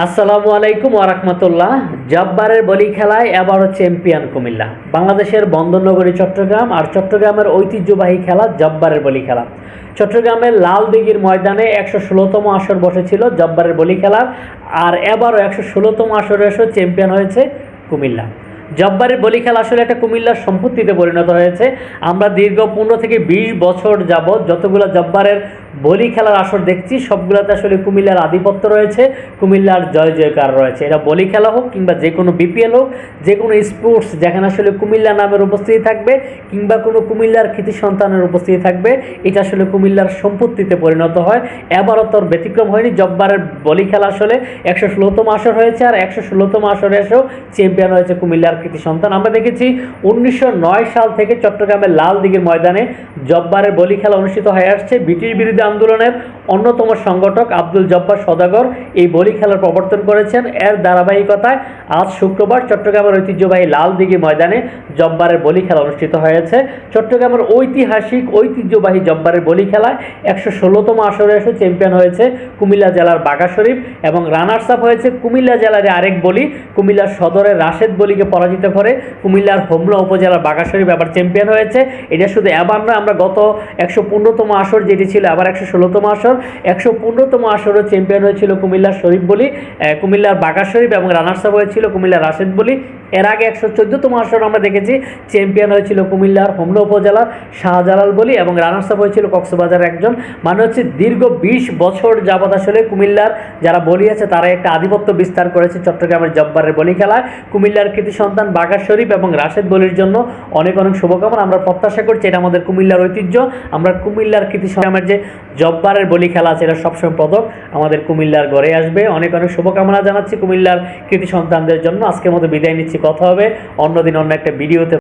আসসালামু আলাইকুম ওরহমতুল্লাহ জব্বারের বলি খেলায় এবারও চ্যাম্পিয়ন কুমিল্লা। বাংলাদেশের বন্দরনগরী, চট্টগ্রাম আর চট্টগ্রামের ঐতিহ্যবাহী খেলা জব্বারের বলি খেলা। চট্টগ্রামের লাল দিঘির ময়দানে একশো ষোলোতম আসর বসেছিল জব্বারের বলি খেলার আর এবারও একশো ষোলোতম আসরে এসেও চ্যাম্পিয়ন হয়েছে কুমিল্লা। জব্বারের বলি খেলা আসলে একটা কুমিল্লার সম্পত্তিতে পরিণত হয়েছে। আমরা দীর্ঘ পনেরো থেকে বিশ বছর যাবৎ যতগুলো জব্বারের বলি খেলার আসর দেখছি, সবগুলোতে আসলে কুমিল্লার আধিপত্য রয়েছে, কুমিল্লার জয় জয়কার রয়েছে। এটা বলি খেলা হোক কিংবা যে কোনো বিপিএল হোক, যে কোনো স্পোর্টস যেখানে আসলে কুমিল্লা নামের উপস্থিতি থাকবে, কিংবা কোনো কুমিল্লার কৃতি সন্তানের উপস্থিতি থাকবে, এটা আসলে কুমিল্লার সম্পত্তিতে পরিণত হয়। এবারও তোর ব্যতিক্রম হয়নি, জব্বারের বলি খেলা আসলে একশো ষোলোতম আসর হয়েছে, আর একশো ষোলোতম আসরে এসেও চ্যাম্পিয়ন হয়েছে কুমিল্লার কৃতি সন্তান। আমরা দেখেছি উনিশশো নয় সাল থেকে চট্টগ্রামের লাল দিঘির ময়দানে জব্বারের বলি খেলা অনুষ্ঠিত হয়ে আসছে, ব্রিটিশ বিরোধী আন্দোলনের অন্যতম সংগঠক আব্দুল জব্বার সদাগর এই বলি খেলার প্রবর্তন করেছেন। এর ধারাবাহিকতায় আজ শুক্রবার চট্টগ্রামের ঐতিহ্যবাহী লাল দিঘি ময়দানে জব্বারের বলি খেলা অনুষ্ঠিত হয়েছে। চট্টগ্রামের ঐতিহাসিক, ঐতিহ্যবাহী জব্বারের বলি খেলায় একশো ষোলোতম আসরে এসে চ্যাম্পিয়ন হয়েছে কুমিল্লা জেলার বাঘা শরীফ এবং রানার্স আপ হয়েছে কুমিল্লা জেলার আরেক বলি। কুমিল্লার সদরের রাশেদ বলিকে পরাজিত করে কুমিল্লার হোমলা উপজেলার বাঘা শরীফ আবার চ্যাম্পিয়ন হয়েছে। এটা শুধু এবার নয়, আমরা গত একশো পনেরোতম আসর যেটি ছিল, আবার একশো ষোলোতম আসর, একশো পনেরোতম আসরও চ্যাম্পিয়ন হয়েছিল কুমিল্লার শরীফ বলি কুমিল্লার বাঘা শরীফ এবং রানার্স হয়েছিল কুমিল্লার রাশেদ বলি। এর আগে একশো চোদ্দোতম আসর আমরা দেখেছি চ্যাম্পিয়ন হয়েছিল কুমিল্লার হোমলা উপজেলার শাহজালাল বলি এবং রানার্স হয়েছিল কক্সবাজার একজন। মানে হচ্ছে দীর্ঘ বিশ বছর যাবৎ আসলে কুমিল্লার যারা বলি আছে তারা একটা আধিপত্য বিস্তার করেছে চট্টগ্রামের জব্বারের বলি খেলায়। কুমিল্লার কৃতি সন্তান বাঘা শরীফ এবং রাশেদ বলির জন্য অনেক অনেক শুভকামনা। আমরা প্রত্যাশা করছি, এটা আমাদের কুমিল্লার ঐতিহ্য। আমরা কুমিল্লার কৃতি সন্তানের যে জব্বারের বলি খেলা আছে এটা সবসময় পদক। আমাদের কুমিল্লার ঘরে আসবে। অনেক অনেক শুভকামনা জানাচ্ছি কুমিল্লার কৃতি সন্তানদের জন্য। আজকের মতো বিদায় নিচ্ছি। কথা হবে অন্যদিন অন্য একটা ভিডিওতে।